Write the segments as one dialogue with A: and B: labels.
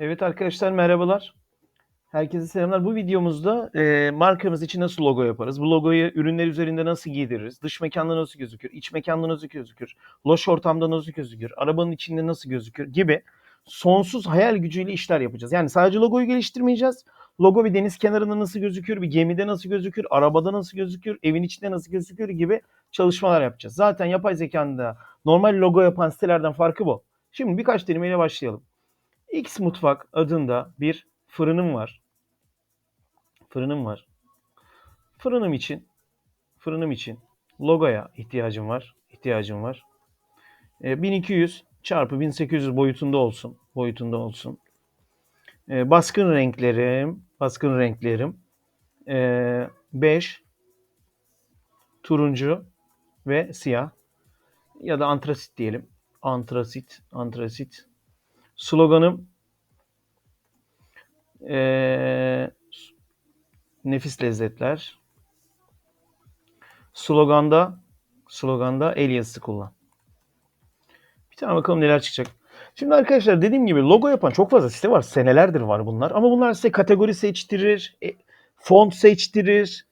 A: Evet arkadaşlar merhabalar. Herkese selamlar. Bu videomuzda e, markamız için nasıl logo yaparız? Bu logoyu ürünler üzerinde nasıl giydiririz? Dış mekanda nasıl gözükür? İç mekanda nasıl gözükür? Loş ortamda nasıl gözükür? Arabanın içinde nasıl gözükür? Gibi sonsuz hayal gücüyle işler yapacağız. Yani sadece logoyu geliştirmeyeceğiz. Logo bir deniz kenarında nasıl gözükür? Bir gemide nasıl gözükür? Arabada nasıl gözükür? Evin içinde nasıl gözükür? Gibi çalışmalar yapacağız. Zaten yapay zekanın da normal logo yapan sitelerden farkı bu. Şimdi birkaç kelimeyle başlayalım. X Mutfak adında bir fırınım var. Fırınım var. Fırınım için fırınım için logoya ihtiyacım var. İhtiyacım var. E, 1200 çarpı 1800 boyutunda olsun. Boyutunda olsun. E, baskın renklerim, baskın renklerim e, 5 turuncu ve siyah ya da antrasit diyelim. Antrasit, antrasit. Sloganım eee, nefis lezzetler. Sloganda sloganda el yazısı kullan. Bir tane bakalım neler çıkacak. Şimdi arkadaşlar dediğim gibi logo yapan çok fazla site var. Senelerdir var bunlar. Ama bunlar size kategori seçtirir, e, font seçtirir.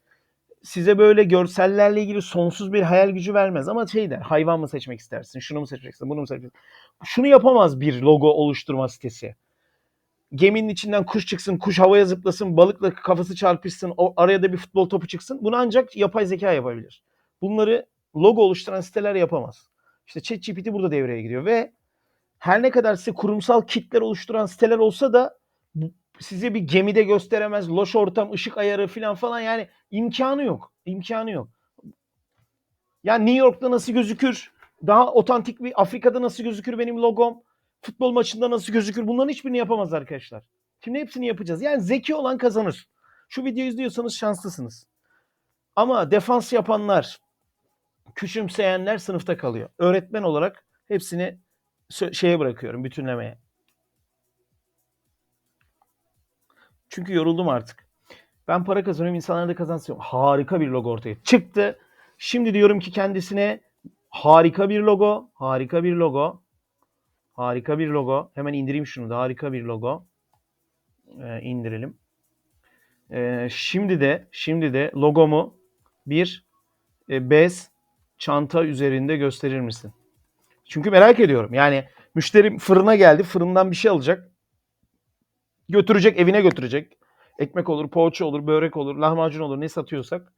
A: Size böyle görsellerle ilgili sonsuz bir hayal gücü vermez. Ama şey der, hayvan mı seçmek istersin, şunu mu seçeceksin, bunu mu seçeceksin? Şunu yapamaz bir logo oluşturma sitesi. Geminin içinden kuş çıksın, kuş havaya zıplasın, balıkla kafası çarpışsın, o araya da bir futbol topu çıksın. Bunu ancak yapay zeka yapabilir. Bunları logo oluşturan siteler yapamaz. İşte ChatGPT burada devreye giriyor ve her ne kadar size kurumsal kitler oluşturan siteler olsa da size bir gemide gösteremez, loş ortam, ışık ayarı falan falan yani imkanı yok. İmkanı yok. Yani New York'ta nasıl gözükür? Daha otantik bir Afrika'da nasıl gözükür benim logom? Futbol maçında nasıl gözükür? Bunların hiçbirini yapamaz arkadaşlar. Şimdi hepsini yapacağız. Yani zeki olan kazanır. Şu videoyu izliyorsanız şanslısınız. Ama defans yapanlar, küçümseyenler sınıfta kalıyor. Öğretmen olarak hepsini şeye bırakıyorum, bütünlemeye. Çünkü yoruldum artık. Ben para kazanıyorum, insanlar da kazansın. Harika bir logo ortaya çıktı. Şimdi diyorum ki kendisine harika bir logo, harika bir logo, harika bir logo. Hemen indireyim şunu da harika bir logo. Ee, indirelim. Ee, şimdi de şimdi de logomu bir e, bez çanta üzerinde gösterir misin? Çünkü merak ediyorum. Yani müşterim fırına geldi, fırından bir şey alacak. Götürecek, evine götürecek. Ekmek olur, poğaça olur, börek olur, lahmacun olur ne satıyorsak.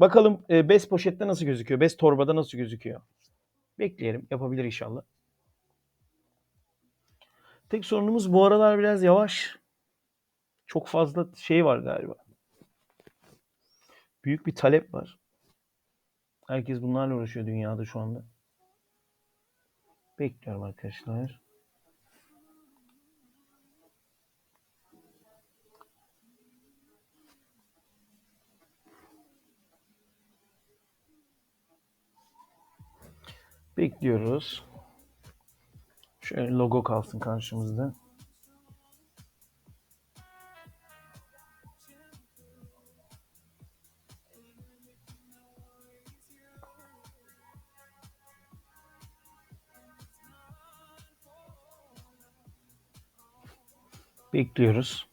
A: Bakalım e, bez poşette nasıl gözüküyor? Bez torbada nasıl gözüküyor? Bekleyelim. Yapabilir inşallah. Tek sorunumuz bu aralar biraz yavaş. Çok fazla şey var galiba. Büyük bir talep var. Herkes bunlarla uğraşıyor dünyada şu anda. Bekliyorum arkadaşlar. Bekliyoruz. Şöyle logo kalsın karşımızda. Bekliyoruz.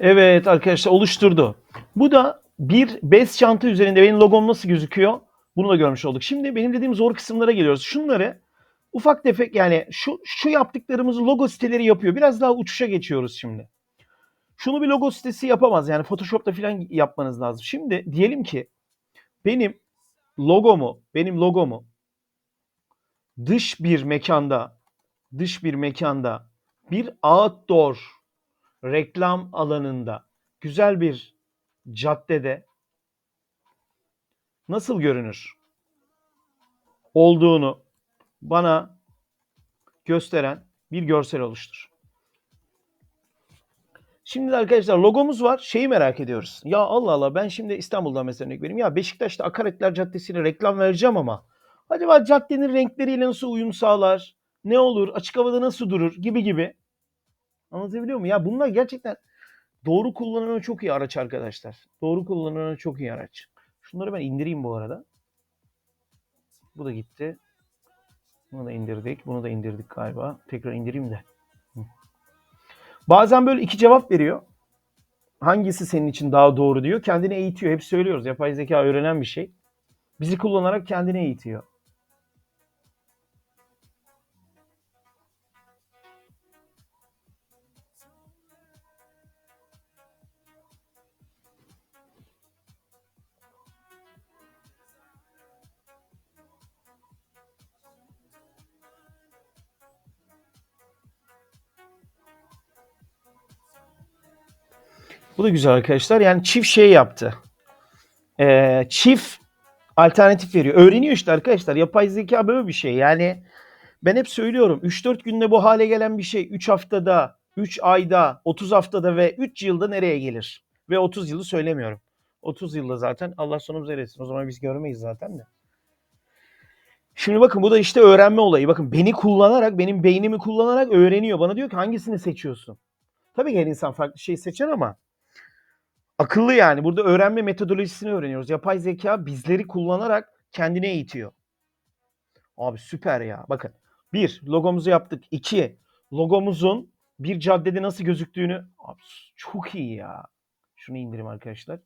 A: Evet arkadaşlar oluşturdu. Bu da bir bez çanta üzerinde benim logom nasıl gözüküyor? Bunu da görmüş olduk. Şimdi benim dediğim zor kısımlara geliyoruz. Şunları ufak tefek yani şu şu yaptıklarımızı logo siteleri yapıyor. Biraz daha uçuşa geçiyoruz şimdi. Şunu bir logo sitesi yapamaz. Yani Photoshop'ta falan yapmanız lazım. Şimdi diyelim ki benim logomu, benim logomu dış bir mekanda, dış bir mekanda bir outdoor reklam alanında güzel bir caddede nasıl görünür olduğunu bana gösteren bir görsel oluştur. Şimdi arkadaşlar logomuz var. Şeyi merak ediyoruz. Ya Allah Allah ben şimdi İstanbul'dan mesela örnek vereyim. Ya Beşiktaş'ta Akaretler Caddesi'ne reklam vereceğim ama acaba caddenin renkleriyle nasıl uyum sağlar? ne olur, açık havada nasıl durur gibi gibi. Anlatabiliyor muyum? Ya bunlar gerçekten doğru kullanımı çok iyi araç arkadaşlar. Doğru kullanımı çok iyi araç. Şunları ben indireyim bu arada. Bu da gitti. Bunu da indirdik. Bunu da indirdik galiba. Tekrar indireyim de. Bazen böyle iki cevap veriyor. Hangisi senin için daha doğru diyor. Kendini eğitiyor. Hep söylüyoruz. Yapay zeka öğrenen bir şey. Bizi kullanarak kendini eğitiyor. Bu da güzel arkadaşlar. Yani çift şey yaptı. Ee, çift alternatif veriyor. Öğreniyor işte arkadaşlar. Yapay zeka böyle bir şey. Yani ben hep söylüyorum. 3-4 günde bu hale gelen bir şey 3 haftada, 3 ayda, 30 haftada ve 3 yılda nereye gelir? Ve 30 yılı söylemiyorum. 30 yılda zaten Allah sonumuzu eretsin. O zaman biz görmeyiz zaten de. Şimdi bakın bu da işte öğrenme olayı. Bakın beni kullanarak, benim beynimi kullanarak öğreniyor. Bana diyor ki hangisini seçiyorsun? Tabii ki her insan farklı şey seçer ama akıllı yani. Burada öğrenme metodolojisini öğreniyoruz. Yapay zeka bizleri kullanarak kendine eğitiyor. Abi süper ya. Bakın. Bir, logomuzu yaptık. İki, logomuzun bir caddede nasıl gözüktüğünü. Abi çok iyi ya. Şunu indireyim arkadaşlar.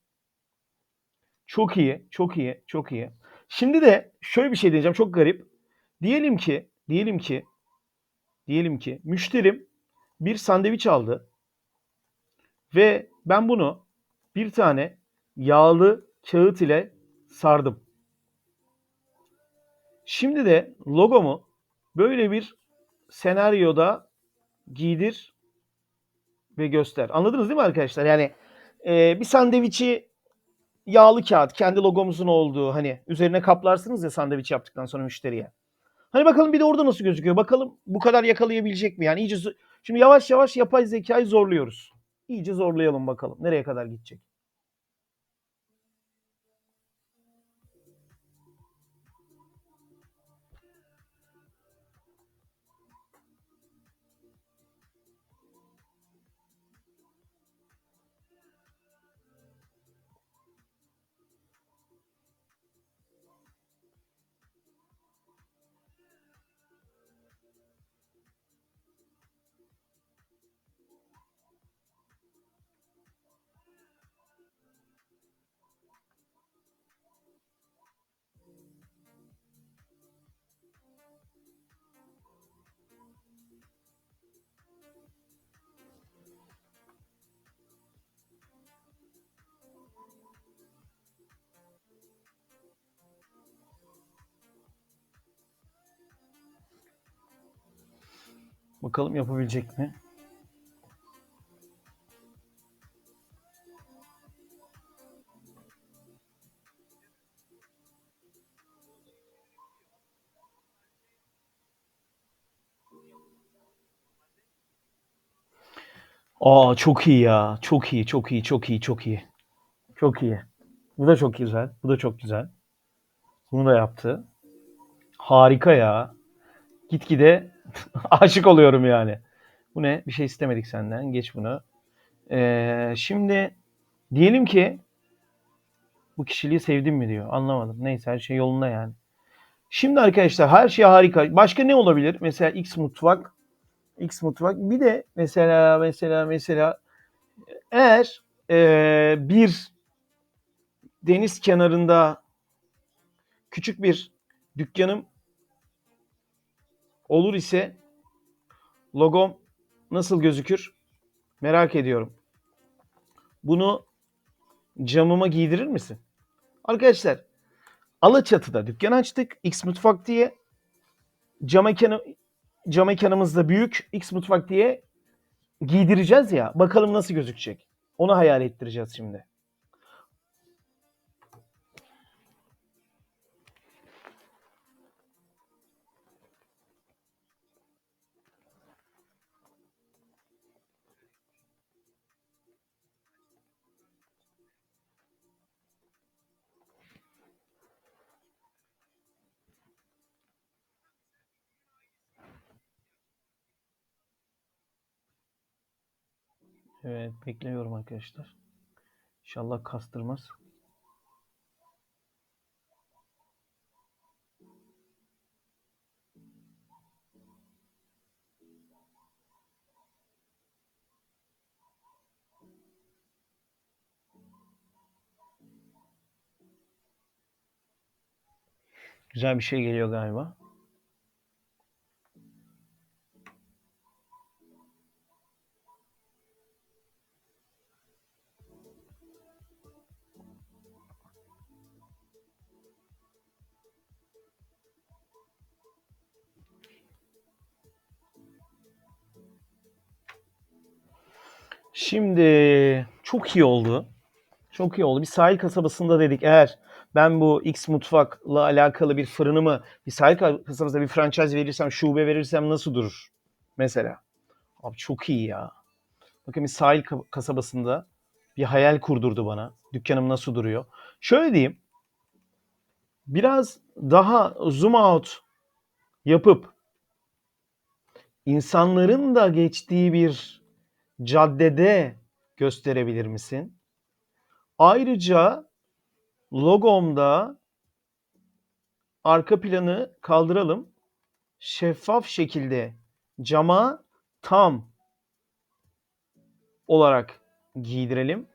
A: Çok iyi, çok iyi, çok iyi. Şimdi de şöyle bir şey diyeceğim. Çok garip. Diyelim ki, diyelim ki, diyelim ki müşterim bir sandviç aldı ve ben bunu bir tane yağlı kağıt ile sardım. Şimdi de logomu böyle bir senaryoda giydir ve göster. Anladınız değil mi arkadaşlar? Yani e, bir sandviçi yağlı kağıt kendi logomuzun olduğu hani üzerine kaplarsınız ya sandviç yaptıktan sonra müşteriye. Hani bakalım bir de orada nasıl gözüküyor? Bakalım bu kadar yakalayabilecek mi? Yani iyice şimdi yavaş yavaş yapay zekayı zorluyoruz. İyice zorlayalım bakalım nereye kadar gidecek. Bakalım yapabilecek mi? Aa çok iyi ya. Çok iyi, çok iyi, çok iyi, çok iyi. Çok iyi. Bu da çok güzel. Bu da çok güzel. Bunu da yaptı. Harika ya. Gitgide aşık oluyorum yani. Bu ne? Bir şey istemedik senden. Geç bunu. Ee, şimdi diyelim ki bu kişiliği sevdim mi diyor. Anlamadım. Neyse her şey yolunda yani. Şimdi arkadaşlar her şey harika. Başka ne olabilir? Mesela X mutfak. X mutfak. Bir de mesela mesela mesela eğer e, bir deniz kenarında küçük bir dükkanım olur ise logom nasıl gözükür? Merak ediyorum. Bunu camıma giydirir misin? Arkadaşlar Alaçatı'da dükkan açtık. X Mutfak diye. Cam, mekanı, cam mekanımız da büyük. X Mutfak diye giydireceğiz ya. Bakalım nasıl gözükecek. Onu hayal ettireceğiz şimdi. Evet bekliyorum arkadaşlar. İnşallah kastırmaz. Güzel bir şey geliyor galiba. Şimdi çok iyi oldu. Çok iyi oldu. Bir sahil kasabasında dedik eğer ben bu X mutfakla alakalı bir fırınımı bir sahil kasabasında bir franchise verirsem, şube verirsem nasıl durur? Mesela. Abi çok iyi ya. Bakın bir sahil ka- kasabasında bir hayal kurdurdu bana. Dükkanım nasıl duruyor? Şöyle diyeyim. Biraz daha zoom out yapıp insanların da geçtiği bir caddede gösterebilir misin? Ayrıca logomda arka planı kaldıralım. Şeffaf şekilde cama tam olarak giydirelim.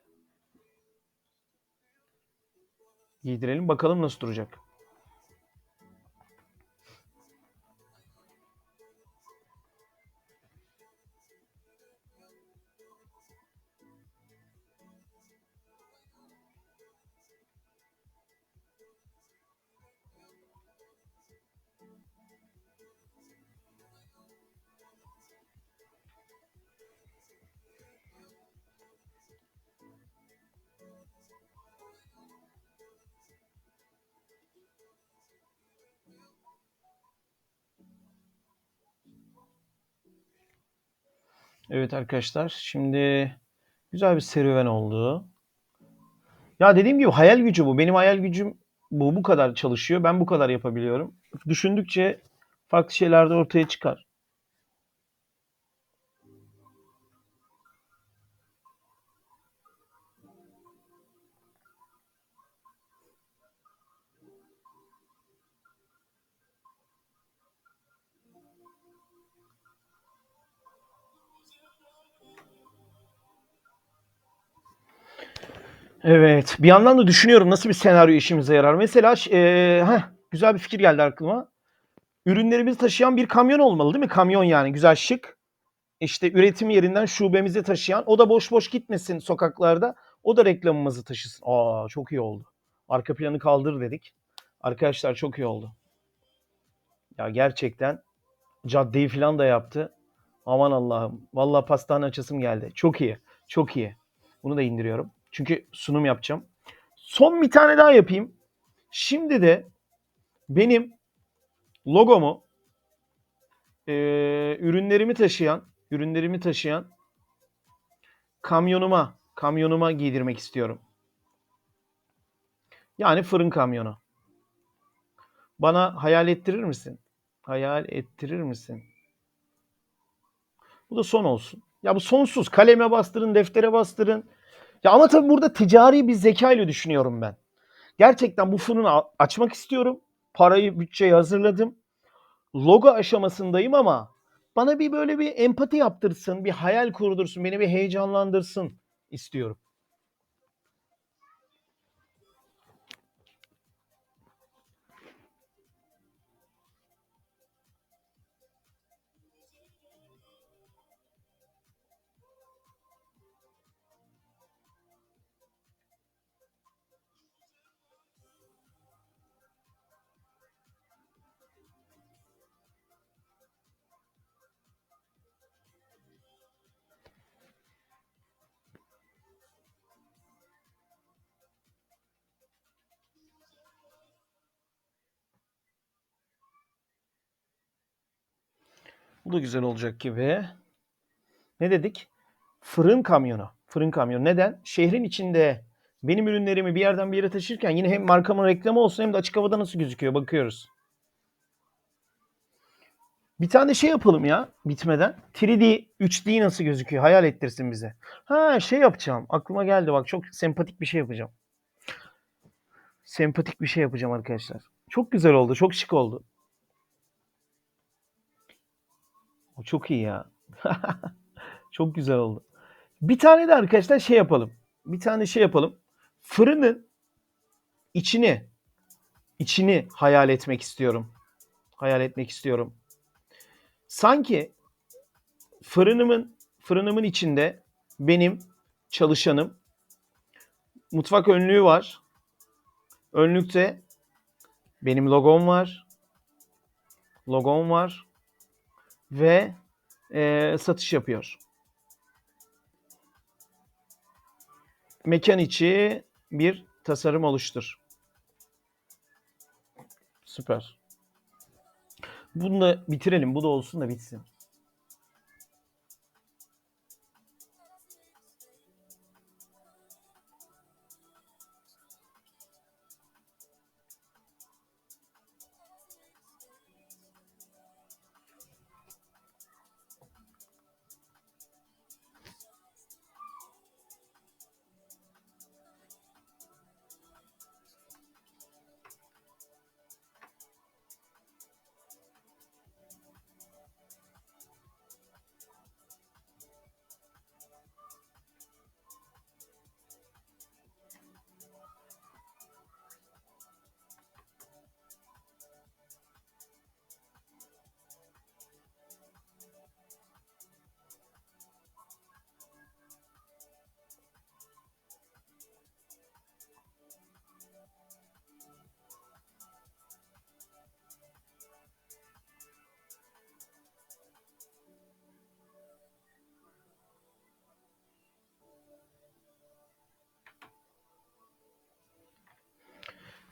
A: Giydirelim. Bakalım nasıl duracak. Evet arkadaşlar şimdi güzel bir serüven oldu. Ya dediğim gibi hayal gücü bu. Benim hayal gücüm bu. Bu kadar çalışıyor. Ben bu kadar yapabiliyorum. Düşündükçe farklı şeyler de ortaya çıkar. Evet. Bir yandan da düşünüyorum nasıl bir senaryo işimize yarar. Mesela eee, heh, güzel bir fikir geldi aklıma. Ürünlerimizi taşıyan bir kamyon olmalı değil mi? Kamyon yani güzel şık. İşte üretim yerinden şubemize taşıyan. O da boş boş gitmesin sokaklarda. O da reklamımızı taşısın. Aa çok iyi oldu. Arka planı kaldır dedik. Arkadaşlar çok iyi oldu. Ya gerçekten caddeyi falan da yaptı. Aman Allah'ım. Vallahi pastane açasım geldi. Çok iyi. Çok iyi. Bunu da indiriyorum. Çünkü sunum yapacağım. Son bir tane daha yapayım. Şimdi de benim logomu eee, ürünlerimi taşıyan ürünlerimi taşıyan kamyonuma kamyonuma giydirmek istiyorum. Yani fırın kamyonu. Bana hayal ettirir misin? Hayal ettirir misin? Bu da son olsun. Ya bu sonsuz. Kaleme bastırın, deftere bastırın. Ya ama tabii burada ticari bir zeka ile düşünüyorum ben. Gerçekten bu fırını açmak istiyorum. Parayı, bütçeyi hazırladım. Logo aşamasındayım ama bana bir böyle bir empati yaptırsın, bir hayal kurdursun, beni bir heyecanlandırsın istiyorum. Bu da güzel olacak gibi. Ne dedik? Fırın kamyonu. Fırın kamyonu. Neden? Şehrin içinde benim ürünlerimi bir yerden bir yere taşırken yine hem markamın reklamı olsun hem de açık havada nasıl gözüküyor bakıyoruz. Bir tane şey yapalım ya bitmeden. 3D, 3D nasıl gözüküyor? Hayal ettirsin bize. Ha şey yapacağım. Aklıma geldi bak çok sempatik bir şey yapacağım. Sempatik bir şey yapacağım arkadaşlar. Çok güzel oldu. Çok şık oldu. O çok iyi ya. çok güzel oldu. Bir tane de arkadaşlar şey yapalım. Bir tane şey yapalım. Fırının içini içini hayal etmek istiyorum. Hayal etmek istiyorum. Sanki fırınımın fırınımın içinde benim çalışanım mutfak önlüğü var. Önlükte benim logom var. Logom var ve eee, satış yapıyor. Mekan içi bir tasarım oluştur. Süper. Bunu da bitirelim. Bu da olsun da bitsin.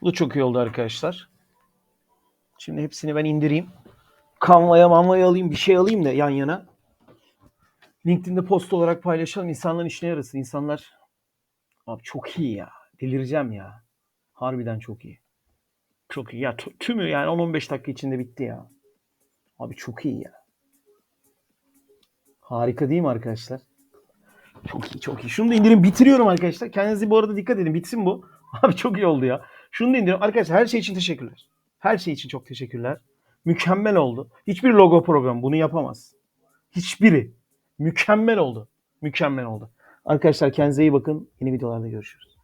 A: Da çok iyi oldu arkadaşlar. Şimdi hepsini ben indireyim. Canva'ya manva'ya alayım bir şey alayım da yan yana. LinkedIn'de post olarak paylaşalım. İnsanların işine yarasın. İnsanlar abi çok iyi ya. Delireceğim ya. Harbiden çok iyi. Çok iyi. Ya tü- tümü yani 10-15 dakika içinde bitti ya. Abi çok iyi ya. Harika değil mi arkadaşlar? Çok iyi çok iyi. Şunu da indirin bitiriyorum arkadaşlar. Kendinize bu arada dikkat edin. Bitsin bu. Abi çok iyi oldu ya. Şunu da indirin. Arkadaşlar her şey için teşekkürler. Her şey için çok teşekkürler. Mükemmel oldu. Hiçbir logo programı bunu yapamaz. Hiçbiri. Mükemmel oldu. Mükemmel oldu. Arkadaşlar kendinize iyi bakın. Yeni videolarda görüşürüz.